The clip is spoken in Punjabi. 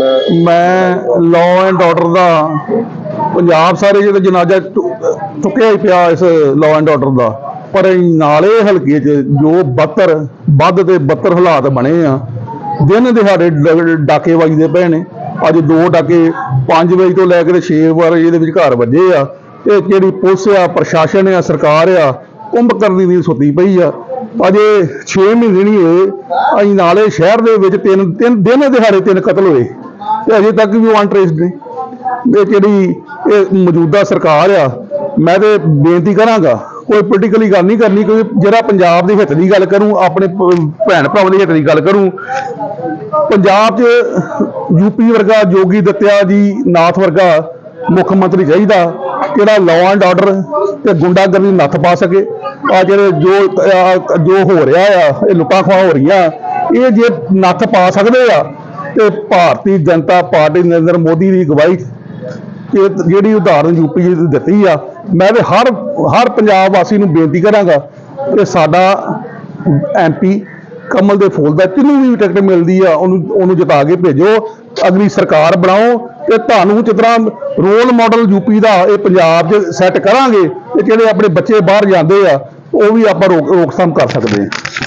ਮੈਂ ਮੈਂ ਲਾਅ ਐਂਡ ਆਰਡਰ ਦਾ, ਪੰਜਾਬ ਸਾਰੇ ਜਿਹੜਾ ਜਨਾਜ਼ਾ ਟੁ- ਚੁੱਕਿਆ ਹੀ ਪਿਆ ਇਸ ਲਾਅ ਐਂਡ ਆਰਡਰ ਦਾ, ਪਰ ਨਾਲੇ ਹਲਕੇ 'ਚ ਜੋ 72 ਵੱਧ ਤੇ 72 ਹਾਲਾਤ ਬਣੇ ਆ, ਦਿਨ ਦਿਹਾੜੇ ਡਾਕੇ ਵੱਜਦੇ ਪਏ ਨੇ, ਅੱਜ ਦੋ ਡਾਕੇ 5 ਵਜੇ ਤੋਂ ਲੈ ਕੇ ਤੇ 6 ਵਜੇ ਇਹਦੇ ਘਰ ਵੱਜੇ ਆ ਤੇ ਜਿਹੜੀ ਪੁਲਿਸ ਆ, ਪ੍ਰਸ਼ਾਸਨ ਆ, ਸਰਕਾਰ ਆ ਕੁੰਭ ਕਰਨੀ ਦੀ ਸੁੱਤੀ ਪਈ ਆ ਅਜੇ 6 ਮਹੀਨੇ ਨਹੀਂ ਹੋਏ। ਅਸੀਂ ਨਾਲੇ ਸ਼ਹਿਰ ਦੇ ਵਿੱਚ ਤਿੰਨ ਤਿੰਨ ਦਿਨ ਦਿਹਾੜੇ ਤਿੰਨ ਕਤਲ ਹੋਏ। ਤੇ ਅਜੇ ਤੱਕ ਵੀ ਉਹ ਟ੍ਰੇਸ ਨੇ। ਇਹ ਜਿਹੜੀ ਇਹ ਮੌਜੂਦਾ ਸਰਕਾਰ ਆ, ਮੈਂ ਤੇ ਬੇਨਤੀ ਕਰਾਂਗਾ, ਕੋਈ ਪੋਲੀਟੀਕਲੀ ਗੱਲ ਨਹੀਂ ਕਰਨੀ ਕੋਈ ਜਿਹੜਾ ਪੰਜਾਬ ਦੇ ਹਿੱਤ ਦੀ ਗੱਲ ਕਰੂੰ, ਆਪਣੇ ਭੈਣ ਭਰਾਵਾਂ ਦੇ ਹਿੱਤ ਦੀ ਗੱਲ ਕਰੂੰ, ਪੰਜਾਬ 'ਚ ਯੂਪੀ ਵਰਗਾ ਜੋਗੀ ਦਿੱਤਿਆ ਜੀ, ਨਾਥ ਵਰਗਾ ਮੁੱਖ ਮੰਤਰੀ ਚਾਹੀਦਾ। ਜਿਹੜਾ ਲਾਅ ਐਂਡ ਆਰਡਰ ਤੇ ਗੁੰਡਾਗਰਦੀ ਨੱਥ ਪਾ ਸਕੇ। ਆ ਜਿਹੜੇ ਜੋ ਜੋ ਹੋ ਰਿਹਾ ਆ, ਇਹ ਲੁੱਟਾਂ ਖੋਹਾਂ ਹੋ ਰਹੀਆਂ, ਇਹ ਜੇ ਨੱਥ ਪਾ ਸਕਦੇ ਆ, ਤੇ ਭਾਰਤੀ ਜਨਤਾ ਪਾਰਟੀ ਨਰਿੰਦਰ ਮੋਦੀ ਦੀ ਅਗਵਾਈ ਕਿ ਜਿਹੜੀ ਉਦਾਹਰਨ ਯੂਪੀ ਦੀ ਦਿੱਤੀ ਆ, ਮੈਂ ਤੇ ਹਰ ਹਰ ਪੰਜਾਬ ਵਾਸੀ ਨੂੰ ਬੇਨਤੀ ਕਰਾਂਗਾ ਕਿ ਸਾਡਾ ਐਮਪੀ ਕਮਲ ਦੇ ਫੋਲ ਦਾ ਜਿਹਨੂੰ ਵੀ ਟਿਕਟ ਮਿਲਦੀ ਆ, ਉਹਨੂੰ ਉਹਨੂੰ ਜਿਤਾ ਕੇ ਭੇਜੋ, ਅਗਲੀ ਸਰਕਾਰ ਬਣਾਓ ਤੇ ਤੁਹਾਨੂੰ ਜਿਸ ਤਰ੍ਹਾਂ ਰੋਲ ਮਾਡਲ ਯੂਪੀ ਦਾ ਇਹ ਪੰਜਾਬ 'ਚ ਸੈੱਟ ਕਰਾਂਗੇ ਤੇ ਜਿਹੜੇ ਆਪਣੇ ਬੱਚੇ ਬਾਹਰ ਜਾਂਦੇ ਆ, ਉਹ ਵੀ ਆਪਾਂ ਰੋਕ ਰੋਕਥਾਮ ਕਰ ਸਕਦੇ ਹਾਂ।